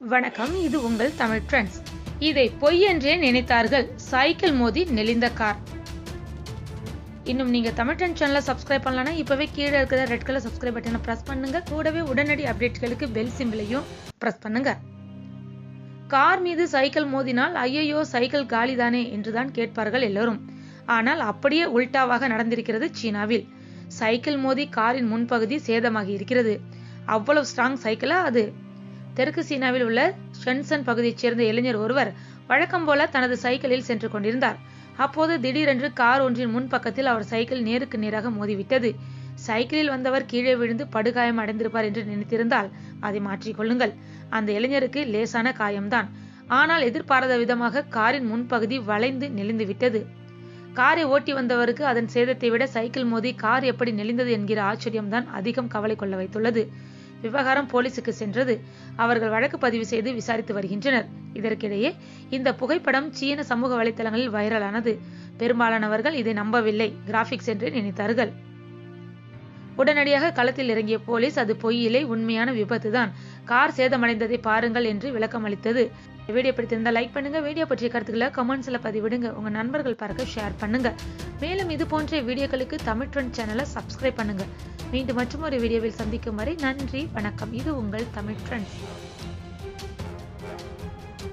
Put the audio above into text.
வணக்கம் இது உங்கள் தமிழ் ட்ரெண்ட்ஸ் இதை பொய் என்றே நினைத்தார்கள் சைக்கிள் மோதி நெளிந்த கார். இன்னும் நீங்க தமிழ் ட்ரெண்ட் சேனலை சப்ஸ்கிரைப் பண்ணலனா இப்பவே கீழே இருக்கிற ரெட் கலர் சப்ஸ்கிரைப் பட்டனை பிரஸ் பண்ணுங்க. கூடவே உடனடி அப்டேட்களுக்கு பெல் சிம்பிளையும் பிரஸ் பண்ணுங்க. கார் மீது சைக்கிள் மோதினால் ஐயையோ சைக்கிள் காலிதானே என்றுதான் கேட்பார்கள் எல்லோரும். ஆனால் அப்படியே உல்டாவாக நடந்திருக்கிறது சீனாவில். சைக்கிள் மோதி காரின் முன்பகுதி சேதமாகி இருக்கிறது. அவ்வளவு ஸ்ட்ராங் சைக்கிளா அது. தெற்கு சீனாவில் உள்ள ஷென்சன் பகுதியைச் சேர்ந்த இளைஞர் ஒருவர் வழக்கம் போல தனது சைக்கிளில் சென்று கொண்டிருந்தார். அப்போது திடீரென்று கார் ஒன்றின் முன்பக்கத்தில் அவர் சைக்கிள் நேருக்கு நேராக மோதிவிட்டது. சைக்கிளில் வந்தவர் கீழே விழுந்து படுகாயம் அடைந்திருப்பார் என்று நினைத்திருந்தால் அதை மாற்றிக்கொள்ளுங்கள் அந்த இளைஞருக்கு லேசான காயம்தான். ஆனால் எதிர்பாராத விதமாக காரின் முன்பகுதி வளைந்து நெளிந்து விட்டது. காரை ஓட்டி வந்தவருக்கு அதன் சேதத்தை விட சைக்கிள் மோதி கார் எப்படி நெளிந்தது என்கிற ஆச்சரியம்தான் அதிகம் கவலை கொள்ள வைத்துள்ளது. விவகாரம் போலீசுக்கு சென்றது அவர்கள் வழக்கு பதிவு செய்து விசாரித்து வருகின்றனர். இதற்கிடையே இந்த புகைப்படம் சீன சமூக வலைதளங்களில் வைரலானது. பெரும்பாலானவர்கள் இதை நம்பவில்லை. கிராபிக்ஸ் என்று நினைத்தார்கள். உடனடியாக களத்தில் இறங்கிய போலீஸ் அது பொய்யிலே உண்மையான விபத்து தான் கார் சேதமடைந்ததை பாருங்கள் என்று விளக்கம் அளித்தது. வீடியோ பிடித்திருந்தா லைக் பண்ணுங்க. வீடியோ பற்றிய கருத்துக்களை கமெண்ட்ஸ்ல பதிவிடுங்க. உங்க நண்பர்கள் பார்க்க ஷேர் பண்ணுங்க. மேலும் இது போன்ற வீடியோக்களுக்கு தமிழ் ட்ரெண்ட் சேனலை சப்ஸ்கிரைப் பண்ணுங்க. மீண்டும் மற்றும் ஒரு வீடியோவில் சந்திக்கும் வரை நன்றி வணக்கம். இது உங்கள் தமிழ் ட்ரெண்ட்ஸ்